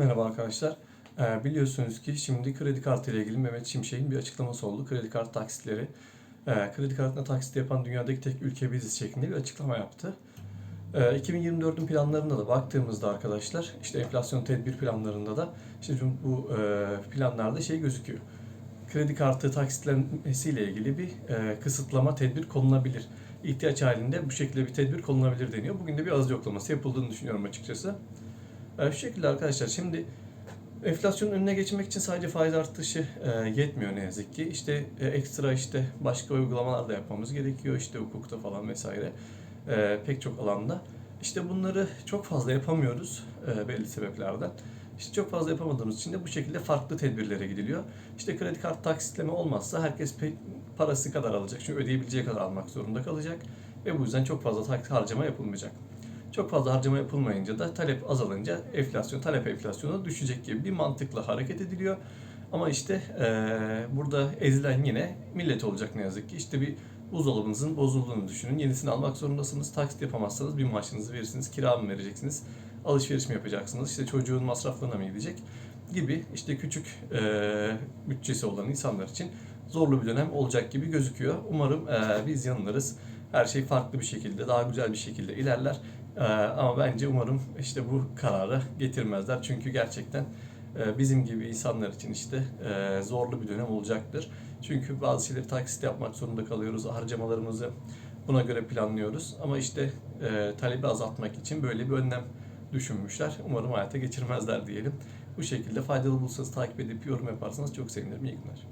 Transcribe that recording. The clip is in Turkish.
Merhaba arkadaşlar. Ee, biliyorsunuz ki şimdi kredi kartı ile ilgili Mehmet Şimşek'in bir açıklaması oldu. Kredi kartı taksitleri. Ee, kredi kartına taksit yapan dünyadaki tek ülke biziz şeklinde bir açıklama yaptı. Ee, 2024'ün planlarında da baktığımızda arkadaşlar işte enflasyon tedbir planlarında da işte bu e, planlarda şey gözüküyor. Kredi kartı taksitlenmesiyle ilgili bir e, kısıtlama tedbir konulabilir. İhtiyaç halinde bu şekilde bir tedbir konulabilir deniyor. Bugün de bir az yoklaması yapıldığını düşünüyorum açıkçası. E, şu şekilde arkadaşlar şimdi enflasyonun önüne geçmek için sadece faiz artışı e, yetmiyor ne yazık ki. İşte e, ekstra işte başka uygulamalar da yapmamız gerekiyor. İşte hukukta falan vesaire e, pek çok alanda. İşte bunları çok fazla yapamıyoruz e, belli sebeplerden. İşte çok fazla yapamadığımız için de bu şekilde farklı tedbirlere gidiliyor. İşte kredi kartı taksitleme olmazsa herkes parası kadar alacak. Çünkü ödeyebileceği kadar almak zorunda kalacak. Ve bu yüzden çok fazla harcama yapılmayacak. Çok fazla harcama yapılmayınca da talep azalınca enflasyon, talep enflasyonu düşecek gibi bir mantıkla hareket ediliyor. Ama işte eee, burada ezilen yine millet olacak ne yazık ki. İşte bir buzdolabınızın bozulduğunu düşünün. Yenisini almak zorundasınız. Taksit yapamazsanız bir maaşınızı verirsiniz. Kira mı vereceksiniz? Alışveriş mi yapacaksınız? İşte çocuğun masraflarına mı gidecek? Gibi işte küçük eee, bütçesi olan insanlar için zorlu bir dönem olacak gibi gözüküyor. Umarım eee, biz yanılırız. Her şey farklı bir şekilde, daha güzel bir şekilde ilerler. Ee, ama bence umarım işte bu kararı getirmezler. Çünkü gerçekten e, bizim gibi insanlar için işte e, zorlu bir dönem olacaktır. Çünkü bazı şeyleri taksit yapmak zorunda kalıyoruz. Harcamalarımızı buna göre planlıyoruz. Ama işte e, talebi azaltmak için böyle bir önlem düşünmüşler. Umarım hayata geçirmezler diyelim. Bu şekilde faydalı bulsanız takip edip yorum yaparsanız çok sevinirim. İyi günler.